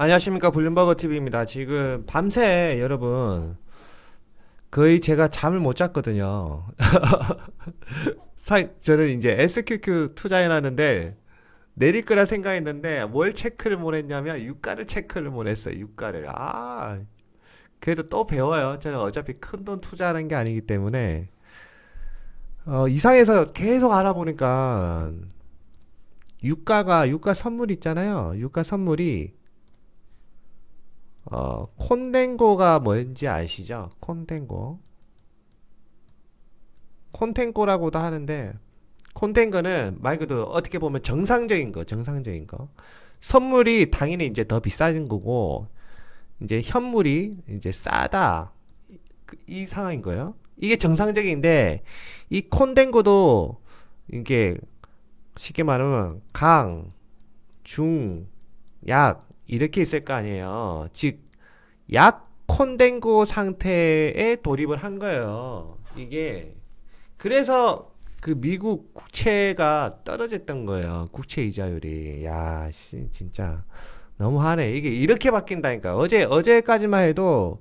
안녕하십니까 블룸버그 TV입니다. 지금 밤새 여러분 거의 제가 잠을 못 잤거든요. 사, 저는 이제 SQQ 투자해놨는데 내릴 거라 생각했는데 뭘 체크를 못 했냐면 유가를 체크를 못 했어요. 유가를. 아 그래도 또 배워요. 저는 어차피 큰 돈 투자하는 게 아니기 때문에 어, 이상해서 계속 알아보니까 유가가 유가 선물 있잖아요. 유가 선물이 어, 콘덴고가 뭔지 아시죠? 콘덴고. 콘텐고라고도 하는데, 콘텐고는 말 그대로 어떻게 보면 정상적인 거, 정상적인 거. 선물이 당연히 이제 더 비싼 거고, 이제 현물이 이제 싸다. 그- 이 상황인 거예요. 이게 정상적인데, 이 콘덴고도 이게 쉽게 말하면 강, 중, 약, 이렇게 있을 거 아니에요. 즉, 약 콘덴고 상태에 돌입을 한 거예요. 이게. 그래서 그 미국 국채가 떨어졌던 거예요. 국채 이자율이. 야, 씨, 진짜. 너무하네. 이게 이렇게 바뀐다니까. 어제, 어제까지만 해도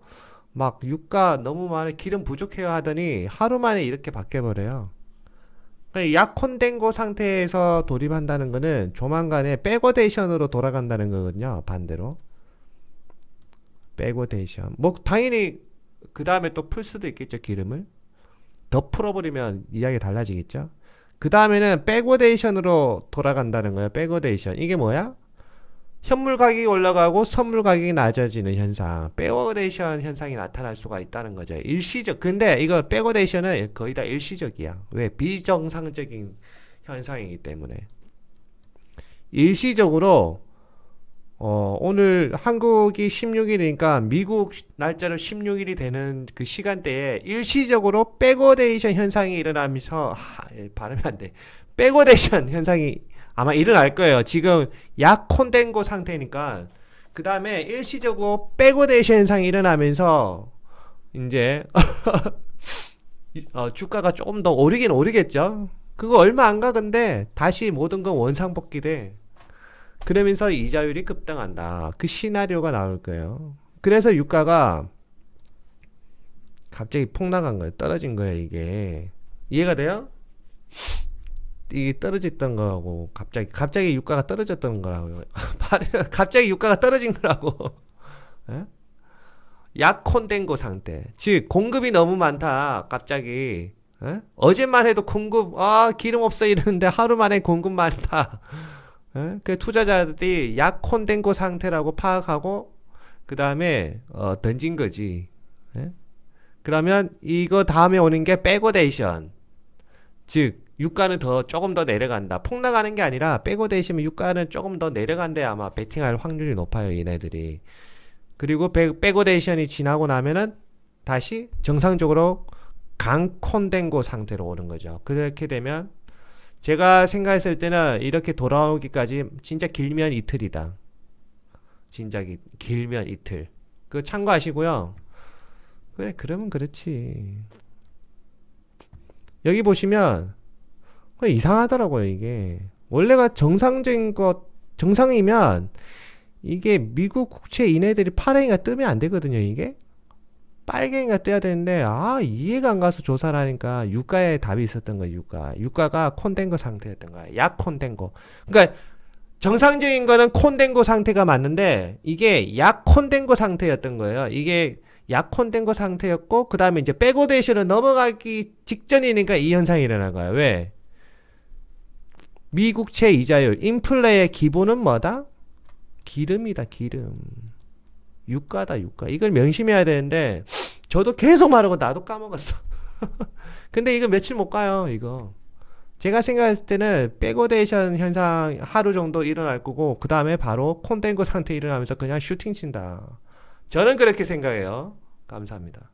막 유가 너무 많아. 기름 부족해요 하더니 하루 만에 이렇게 바뀌어 버려요. 그러니까 약혼된 거 상태에서 돌입한다는 거는 조만간에 백워데이션으로 돌아간다는 거거든요. 반대로. 백워데이션. 뭐 당연히 그 다음에 또 풀 수도 있겠죠. 기름을. 더 풀어버리면 이야기 달라지겠죠. 그 다음에는 백워데이션으로 돌아간다는 거예요. 백워데이션. 이게 뭐야? 현물 가격이 올라가고 선물 가격이 낮아지는 현상. 백워데이션 현상이 나타날 수가 있다는 거죠. 일시적. 근데 이거 백워데이션은 거의 다 일시적이야. 왜? 비정상적인 현상이기 때문에. 일시적으로 어, 오늘 한국이 16일이니까 미국 날짜로 16일이 되는 그 시간대에 일시적으로 백워데이션 현상이 일어나면서 하, 예, 발음이 안 돼. 백워데이션 현상이 아마 일어날 거예요. 지금 약혼된 거 상태니까 그 다음에 일시적으로 백워데이션 현상이 일어나면서 이제 어, 주가가 조금 더 오르긴 오르겠죠. 그거 얼마 안 가 근데 다시 모든 건 원상복귀돼. 그러면서 이자율이 급등한다. 그 시나리오가 나올 거예요. 그래서 유가가 갑자기 폭락한 거예요. 떨어진 거예요, 이게. 이해가 돼요? 이게 떨어졌던 거하고 갑자기 갑자기 유가가 떨어졌던 거라고요. 갑자기 유가가 떨어진 거라고. 예? 약혼된 거 상태. 즉 공급이 너무 많다. 갑자기 예? 어제만 해도 공급 아 기름 없어 이러는데 하루 만에 공급 많다. 예? 그 투자자들이 약혼된 거 상태라고 파악하고 그 다음에 어, 던진 거지. 예? 그러면 이거 다음에 오는 게 백오데이션. 즉 유가는 더 조금 더 내려간다. 폭락하는 게 아니라 백오데이션 유가는 조금 더 내려간대 아마 베팅할 확률이 높아요 얘네들이. 그리고 백, 백오데이션이 지나고 나면은 다시 정상적으로 강콘된 거 상태로 오는 거죠. 그렇게 되면 제가 생각했을 때는 이렇게 돌아오기까지 진짜 길면 이틀이다. 진짜 기, 길면 이틀. 그 참고하시고요. 그래, 그러면 그렇지. 여기 보시면 어, 이상하더라고요, 이게. 원래가 정상적인 것, 정상이면 이게 미국 국채 이네들이 파랭이가 뜨면 안 되거든요, 이게. 빨갱이가 떠야 되는데 아 이해가 안 가서 조사를 하니까 유가에 답이 있었던 거야 유가. 유가가 콘덴거 상태였던 거야 약 콘덴거. 그러니까 정상적인 거는 콘덴거 상태가 맞는데 이게 약 콘덴거 상태였던 거예요. 이게 약 콘덴거 상태였고 그 다음에 이제 백오데이션을 넘어가기 직전이니까 이 현상이 일어난 거야 왜 미국채 이자율 인플레의 기본은 뭐다? 기름이다 기름. 유가다 유가. 이걸 명심해야 되는데 저도 계속 말하고 나도 까먹었어. 근데 이거 며칠 못 가요 이거. 제가 생각할 때는 백오데이션 현상 하루 정도 일어날 거고 그 다음에 바로 콘덴고 상태 일어나면서 그냥 슈팅 친다. 저는 그렇게 생각해요. 감사합니다